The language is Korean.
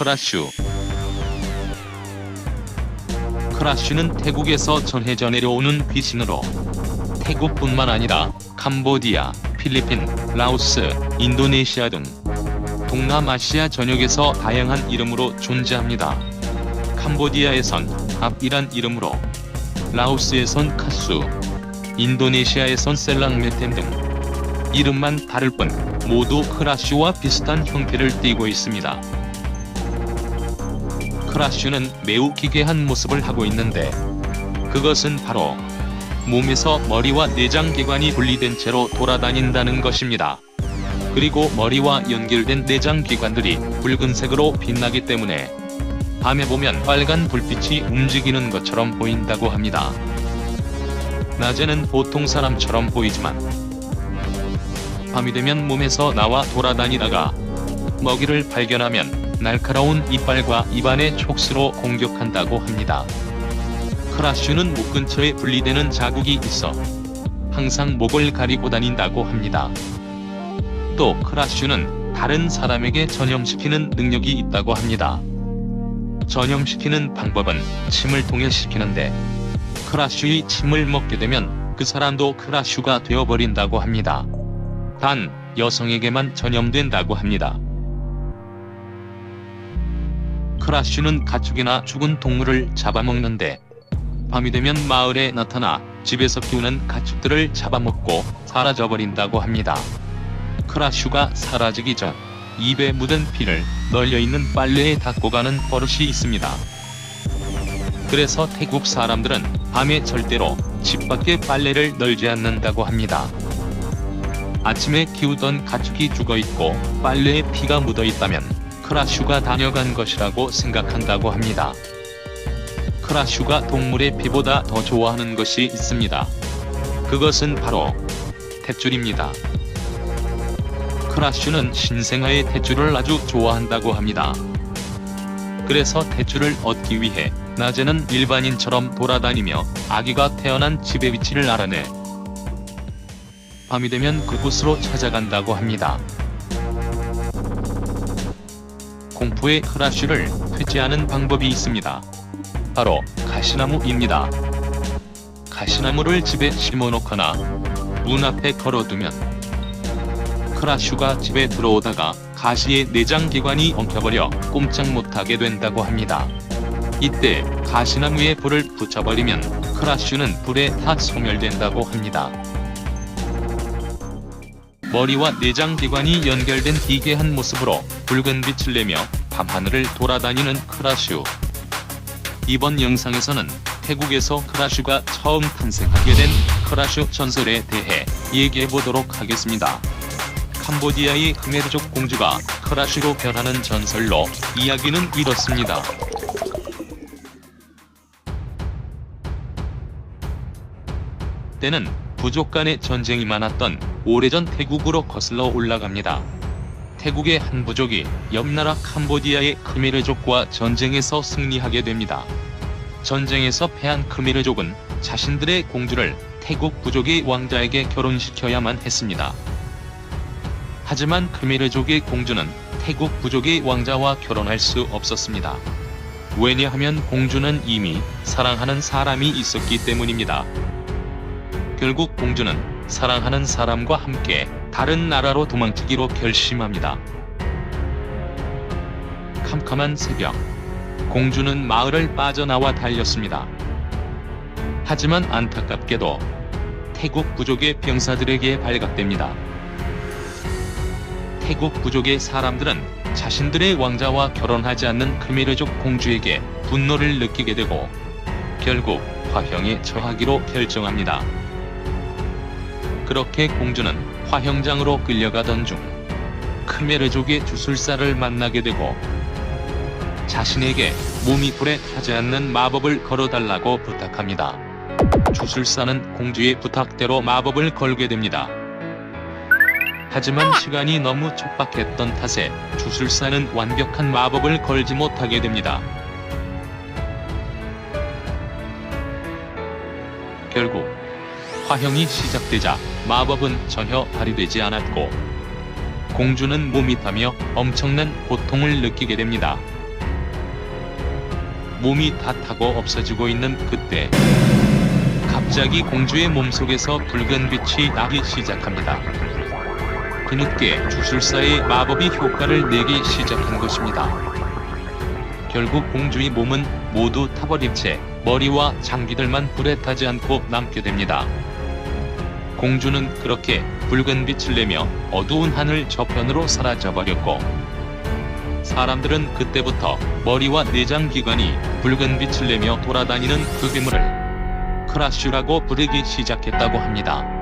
크라슈. 크라슈는 태국에서 전해져 내려오는 귀신으로 태국뿐만 아니라 캄보디아, 필리핀, 라오스, 인도네시아 등 동남아시아 전역에서 다양한 이름으로 존재합니다. 캄보디아에선 합이란 이름으로, 라오스에선 카수, 인도네시아에선 셀랑메템 등 이름만 다를 뿐 모두 크라슈와 비슷한 형태를 띠고 있습니다. 크라슈는 매우 기괴한 모습을 하고 있는데 그것은 바로 몸에서 머리와 내장기관이 분리된 채로 돌아다닌다는 것입니다. 그리고 머리와 연결된 내장기관들이 붉은색으로 빛나기 때문에 밤에 보면 빨간 불빛이 움직이는 것처럼 보인다고 합니다. 낮에는 보통 사람처럼 보이지만 밤이 되면 몸에서 나와 돌아다니다가 먹이를 발견하면 날카로운 이빨과 입안의 촉수로 공격한다고 합니다. 크라슈는 목 근처에 분리되는 자국이 있어 항상 목을 가리고 다닌다고 합니다. 또 크라슈는 다른 사람에게 전염시키는 능력이 있다고 합니다. 전염시키는 방법은 침을 통해 시키는데 크라슈의 침을 먹게 되면 그 사람도 크라슈가 되어버린다고 합니다. 단 여성에게만 전염된다고 합니다. 크라슈는 가축이나 죽은 동물을 잡아먹는데 밤이 되면 마을에 나타나 집에서 키우는 가축들을 잡아먹고 사라져버린다고 합니다. 크라슈가 사라지기 전 입에 묻은 피를 널려있는 빨래에 닦고 가는 버릇이 있습니다. 그래서 태국 사람들은 밤에 절대로 집 밖에 빨래를 널지 않는다고 합니다. 아침에 키우던 가축이 죽어있고 빨래에 피가 묻어있다면 크라슈가 다녀간 것이라고 생각한다고 합니다. 크라슈가 동물의 피보다 더 좋아하는 것이 있습니다. 그것은 바로 탯줄입니다. 크라슈는 신생아의 탯줄을 아주 좋아한다고 합니다. 그래서 탯줄을 얻기 위해 낮에는 일반인처럼 돌아다니며 아기가 태어난 집의 위치를 알아내 밤이 되면 그곳으로 찾아간다고 합니다. 공포의 크라슈를 퇴치하는 방법이 있습니다. 바로 가시나무입니다. 가시나무를 집에 심어놓거나 문 앞에 걸어두면 크라슈가 집에 들어오다가 가시의 내장기관이 엉켜버려 꼼짝 못하게 된다고 합니다. 이때 가시나무에 불을 붙여버리면 크라슈는 불에 다 소멸된다고 합니다. 머리와 내장기관이 연결된 기괴한 모습으로 붉은 빛을 내며 밤하늘을 돌아다니는 크라슈. 이번 영상에서는 태국에서 크라슈가 처음 탄생하게 된 크라슈 전설에 대해 얘기해 보도록 하겠습니다. 캄보디아의 khmer족 공주가 크라슈로 변하는 전설로 이야기는 이렇습니다. 때는 부족 간의 전쟁이 많았던 오래전 태국으로 거슬러 올라갑니다. 태국의 한 부족이 옆나라 캄보디아의 크메르족과 전쟁에서 승리하게 됩니다. 전쟁에서 패한 크메르족은 자신들의 공주를 태국 부족의 왕자에게 결혼시켜야만 했습니다. 하지만 크메르족의 공주는 태국 부족의 왕자와 결혼할 수 없었습니다. 왜냐하면 공주는 이미 사랑하는 사람이 있었기 때문입니다. 결국 공주는 사랑하는 사람과 함께 다른 나라로 도망치기로 결심합니다. 캄캄한 새벽, 공주는 마을을 빠져나와 달렸습니다. 하지만 안타깝게도 태국 부족의 병사들에게 발각됩니다. 태국 부족의 사람들은 자신들의 왕자와 결혼하지 않는 크메르족 공주에게 분노를 느끼게 되고 결국 화형에 처하기로 결정합니다. 그렇게 공주는 화형장으로 끌려가던 중 크메르족의 주술사를 만나게 되고 자신에게 몸이 불에 타지 않는 마법을 걸어달라고 부탁합니다. 주술사는 공주의 부탁대로 마법을 걸게 됩니다. 하지만 시간이 너무 촉박했던 탓에 주술사는 완벽한 마법을 걸지 못하게 됩니다. 결국 화형이 시작되자 마법은 전혀 발휘되지 않았고 공주는 몸이 타며 엄청난 고통을 느끼게 됩니다. 몸이 다 타고 없어지고 있는 그때 갑자기 공주의 몸속에서 붉은 빛이 나기 시작합니다. 뒤늦게 주술사의 마법이 효과를 내기 시작한 것입니다. 결국 공주의 몸은 모두 타버린 채 머리와 장기들만 불에 타지 않고 남게 됩니다. 공주는 그렇게 붉은 빛을 내며 어두운 하늘 저편으로 사라져버렸고 사람들은 그때부터 머리와 내장 기관이 붉은 빛을 내며 돌아다니는 그 괴물을 크라슈라고 부르기 시작했다고 합니다.